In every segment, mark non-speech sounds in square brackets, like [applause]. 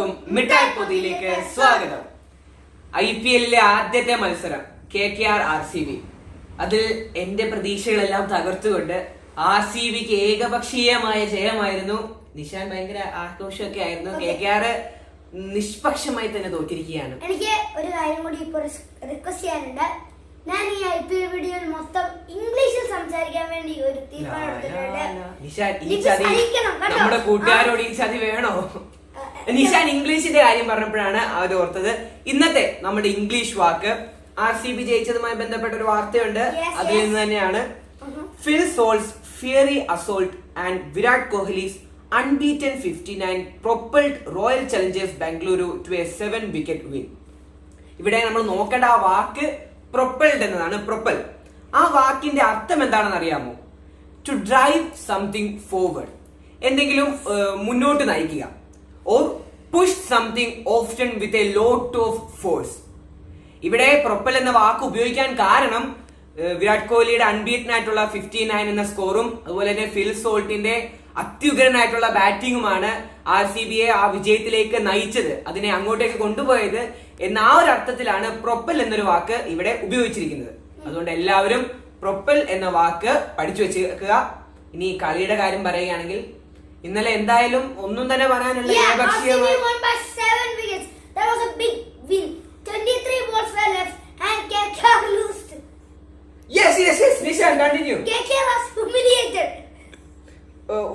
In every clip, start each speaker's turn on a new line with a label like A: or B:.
A: എല്ലാവർക്കും മിഠായി പൊതിയിലേക്ക് സ്വാഗതം. ഐ പി എല്ലിലെ ആദ്യത്തെ മത്സരം K K R R C B. അതിൽ എന്റെ പ്രതീക്ഷകളെല്ലാം തകർത്തുകൊണ്ട് ആർ സി ബിക്ക് ഏകപക്ഷീയമായ ജയമായിരുന്നു. നിഷാൻ ഭയങ്കര ആഘോഷമൊക്കെ ആയിരുന്നു. കെ കെ ആർ നിഷ്പക്ഷമായി തന്നെ തോറ്റിരിക്കുകയാണ്.
B: എനിക്ക് ഒരു കാര്യം കൂടി ഇപ്പോൾ റിക്വസ്റ്റ് ചെയ്യാനുണ്ട്. ഞാൻ ഈ ഐ പി എൽ വീഡിയോയിൽ മൊത്തം ഇംഗ്ലീഷിൽ സംസാരിക്കാൻ വേണ്ടി ഒരു തീരുമാനം എടുത്തിട്ടുണ്ട്.
A: നമ്മുടെ കൂട്ടുകാരോട് ഈ ചതി വേണോ? നിഷാൻ ഇംഗ്ലീഷിന്റെ കാര്യം പറഞ്ഞപ്പോഴാണ് അവർ ഓർത്തത്. ഇന്നത്തെ നമ്മുടെ ഇംഗ്ലീഷ് വാക്ക്. ആർ സി ബി ജയിച്ചതുമായി ബന്ധപ്പെട്ട ഒരു വാർത്തയുണ്ട്. അതിൽ നിന്ന് തന്നെയാണ്. Phil Salt's fiery assault and Virat Kohli's unbeaten fifty nine propelled Royal Challengers Bengaluru to a seven wicket win ഇവിടെ നമ്മൾ നോക്കേണ്ട ആ വാക്ക് പ്രൊപ്പൽഡ് എന്നതാണ്. പ്രൊപ്പൽ ആ വാക്കിന്റെ അർത്ഥം എന്താണെന്ന് അറിയാമോ? ടു ഡ്രൈവ് സംതിങ് ഫോർവേഡ് എന്തെങ്കിലും മുന്നോട്ട് നയിക്കുക. Or push something often with a lot of force ഇവിടെ പ്രൊപ്പൽ എന്ന വാക്ക് ഉപയോഗിക്കാൻ കാരണം വിരാട് കോഹ്ലിയുടെ അൺബീറ്റൻ ആയിട്ടുള്ള ഫിഫ്റ്റി നയൻ എന്ന സ്കോറും അതുപോലെ തന്നെ ഫിൽ സോൾട്ടിന്റെ അത്യുഗ്രനായിട്ടുള്ള ബാറ്റിംഗുമാണ് ആർ സി ബിയെ ആ വിജയത്തിലേക്ക് നയിച്ചത്. അതിനെ അങ്ങോട്ടേക്ക് കൊണ്ടുപോയത് എന്ന ആ ഒരു അർത്ഥത്തിലാണ് പ്രൊപ്പൽ എന്നൊരു വാക്ക് ഇവിടെ ഉപയോഗിച്ചിരിക്കുന്നത്. അതുകൊണ്ട് എല്ലാവരും പ്രൊപ്പൽ എന്ന വാക്ക് പഠിച്ചു വെച്ചേക്കുക. ഇനി കളിയുടെ കാര്യം പറയുകയാണെങ്കിൽ ഇന്നലെ എന്തായാലും ഒന്നും തന്നെ പറയാനുള്ള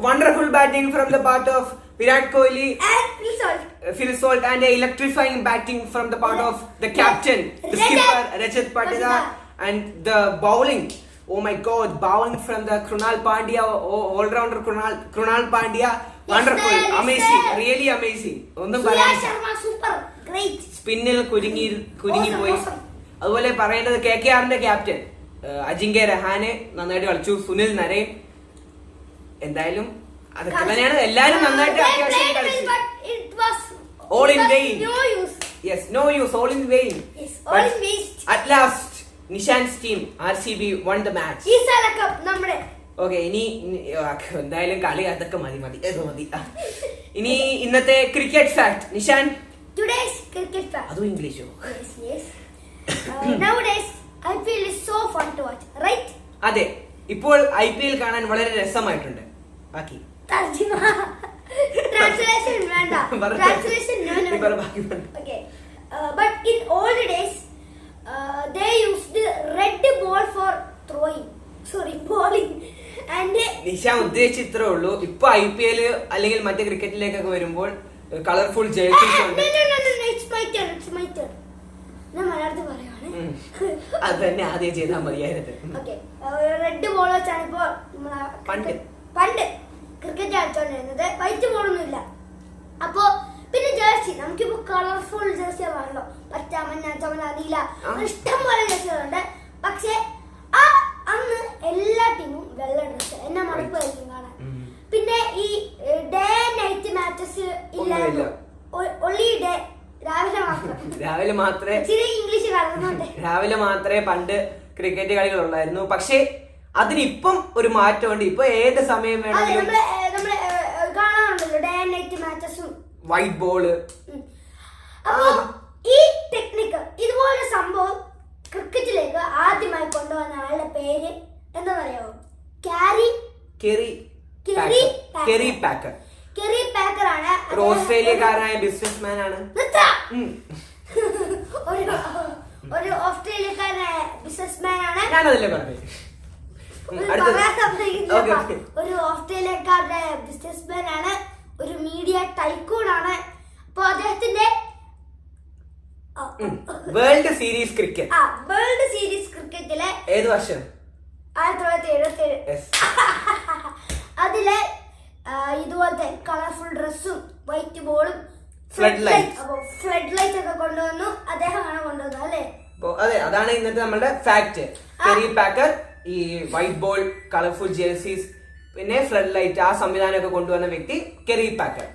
A: wonderful
B: batting from
A: the part of Virat Kohli Phil Salt and electrifying batting from the part of the
B: captain
A: the skipper Rajat
B: Patidar
A: and the bowling Oh my God, bowling from the Krunal Pandya, oh, all-rounder Krunal, Krunal Pandya. Wonderful,
B: yes,
A: amazing,
B: sir.
A: really amazing. ഒന്നും.
B: Great.
A: സ്പിന്നിൽ കുരുങ്ങി കുരുങ്ങിപ്പോയി
B: Awesome,
A: അതുപോലെ പറയേണ്ടത് K K ആറിന്റെ captain Ajinkya Rahane നന്നായിട്ട് കളിച്ചു സുനിൽ നരേൻ എന്തായാലും അതൊക്കെ തന്നെയാണ് എല്ലാരും നന്നായിട്ട്
B: Uh,
A: അത്യാവശ്യം കളിച്ചു All vain.
B: No use.
A: Yes no use all in vain
B: all.
A: At last Nishan's team R C B won the match
B: ഈ കപ്പ് നമ്മുടെ
A: ഓക്കെ ഇനി എന്തായാലും കളി അതൊക്കെ മതി മതി അത് മതി. ഇനി ഇന്നത്തെ cricket fact Nishan
B: today's cricket fact.
A: അതും ഇംഗ്ലീഷോ?
B: Yes, I IPL is so fun to watch,
A: അതെ ഇപ്പോൾ ഐ പി എൽ കാണാൻ വളരെ രസമായിട്ടുണ്ട്. ബാക്കി.
B: ട്രാൻസ്ലേഷൻ വേണ്ട. ട്രാൻസ്ലേഷൻ [laughs]
A: പറഞ്ഞോ.
B: But in
A: old
B: no. Uh, uh, they used the red ball for throwing. Sorry, bowling. And
A: Nisha ഉദ്ദേശിച്ച ഇത്രേ ഉള്ളൂ ഇപ്പൊ ഐ പി എൽ അല്ലെങ്കിൽ മറ്റേ ക്രിക്കറ്റിലേക്കൊക്കെ വരുമ്പോൾ കളർഫുൾ ജേഴ്സീസ് ഉണ്ട്. അത് തന്നെ ആദ്യം ചെയ്താൽ മതിയായിരുന്നു
B: റെഡ് ബോൾ വെച്ചാണ് ഇപ്പോ
A: പണ്ട്.
B: പണ്ട് ക്രിക്കറ്റ് കളിച്ചോണ്ടിരുന്നത് വൈറ്റ് ബോളൊന്നും ഇല്ല അപ്പോ പിന്നെ ജേഴ്സി നമുക്കിപ്പോ കളർഫുൾ ജേഴ്സികളാണല്ലോ മഞ്ഞ നീല. ഇഷ്ടം പോലെ പക്ഷെ ആ അന്ന് എല്ലാ ടീമും വെള്ള എന്നെ മടുപ്പായിരിക്കും കാണാൻ. പിന്നെ ഈ ഡേ നൈറ്റ് മാച്ചസ് ഇല്ലായിരുന്നു ഒള്ളി ഡേ രാവിലെ മാത്രം. [laughs]
A: രാവിലെ മാത്രമേ
B: ഇച്ചിരി ഇംഗ്ലീഷ് കലർന്നുണ്ട്. [laughs]
A: രാവിലെ മാത്രമേ പണ്ട് ക്രിക്കറ്റ് കളികൾ ഉണ്ടായിരുന്നു പക്ഷേ അതിനിപ്പം ഒരു മാറ്റമുണ്ട്. ഇപ്പൊ ഏത് സമയം വേണമെങ്കിലും
B: കാണാറുണ്ടല്ലോ ഡേ നൈറ്റ് മാച്ചസും
A: വൈറ്റ്
B: ബോൾ ഈ ടെക്നിക്ക് ഇതുപോലെ സംഭവം ക്രിക്കറ്റിലേക്ക് ആദ്യമായി കൊണ്ടുവന്ന ആളുടെ പേര് എന്താണെന്നറിയാമോ കാരി
A: കെറി
B: കെറി
A: കെറി പാക്കർ
B: കെറി പാക്കർ ആണ്.
A: ഒരു ഓസ്ട്രേലിയക്കാരനായ ബിസിനസ്മാൻ ആണ്.
B: ഒരു ഒരു ഓസ്ട്രേലിയക്കാരനായ ബിസിനസ്മാൻ ആണ്.
A: ഞാനതല്ലേ പറഞ്ഞത് ഉം,
B: ഒരു ഓസ്ട്രേലിയക്കാരുടെ ബിസിനസ്മാൻ ആണ്. ഒരു മീഡിയ ടൈക്കൂൺ ആണ്. അപ്പൊ അദ്ദേഹത്തിന്റെ.
A: World series cricket.
B: ആ വേൾഡ് സീരീസ് ക്രിക്കറ്റിലെ
A: ഏത് വർഷം?
B: ആയിരത്തി തൊള്ളായിരത്തി എഴുപത്തി ഏഴ് [laughs] അതിലെ ഇതുപോലത്തെ കളർഫുൾ ഡ്രസ്സും വൈറ്റ് ബോളും
A: ഫ്ലഡ്
B: ലൈറ്റ് ഫ്ലഡ് ലൈറ്റ് ഒക്കെ കൊണ്ടുവന്നു. അദ്ദേഹമാണ് കൊണ്ടുവന്നത് അല്ലേ?
A: അതെ അതാണ് ഇന്നത്തെ നമ്മുടെ ഫാക്ട് കെറി പാക്കർ ഈ വൈറ്റ് ബോൾ കളർഫുൾ ജേഴ്സീസ് പിന്നെ ഫ്ലഡ് ലൈറ്റ് ആ സംവിധാനമൊക്കെ കൊണ്ടുവന്ന വ്യക്തി കെറി പാക്കർ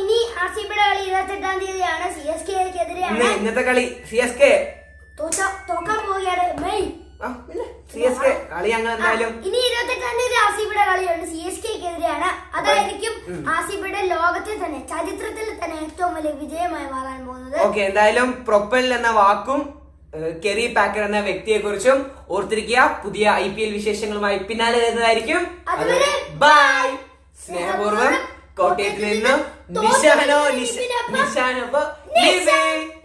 B: ഇനി ആർ സി ബിയുടെ കളി ഇരുപത്തെട്ടാം തീയതിയാണ്. സി എസ്
A: കെ
B: കെതിരെയാണ്
A: ഇന്നത്തെ കളി സി എസ് കെ
B: തോക്കാൻ പോവുകയാണ്. മെയ്.
A: സി എസ് കെ കളി ഞങ്ങൾ എന്തായാലും
B: ഇനി ഇരുപത്തെട്ടാം തീയതി ആർ സി ബിയുടെ കളിയുണ്ട്. സി എസ് കെക്കെതിരെയാണ് അതായിരിക്കും. ആർ സി ബിയുടെ ലോകത്തിൽ തന്നെ ചരിത്രത്തിൽ തന്നെ ഏറ്റവും വലിയ വിജയമായി മാറാൻ പോകുന്നത്.
A: ഓക്കെ എന്തായാലും പ്രൊപ്പൽ എന്ന വാക്കും കെറി പാക്കർ എന്ന വ്യക്തിയെ കുറിച്ചും ഓർത്തിരിക്കുക. പുതിയ ഐ പി എൽ വിശേഷങ്ങളുമായി പിന്നാലെ വരുന്നതായിരിക്കും. ബൈ. സ്നേഹപൂർവം കോട്ടയത്തിൽ നിന്നും Dove, Nisano,
B: Nis-
A: Nisano
B: ba? Nissan!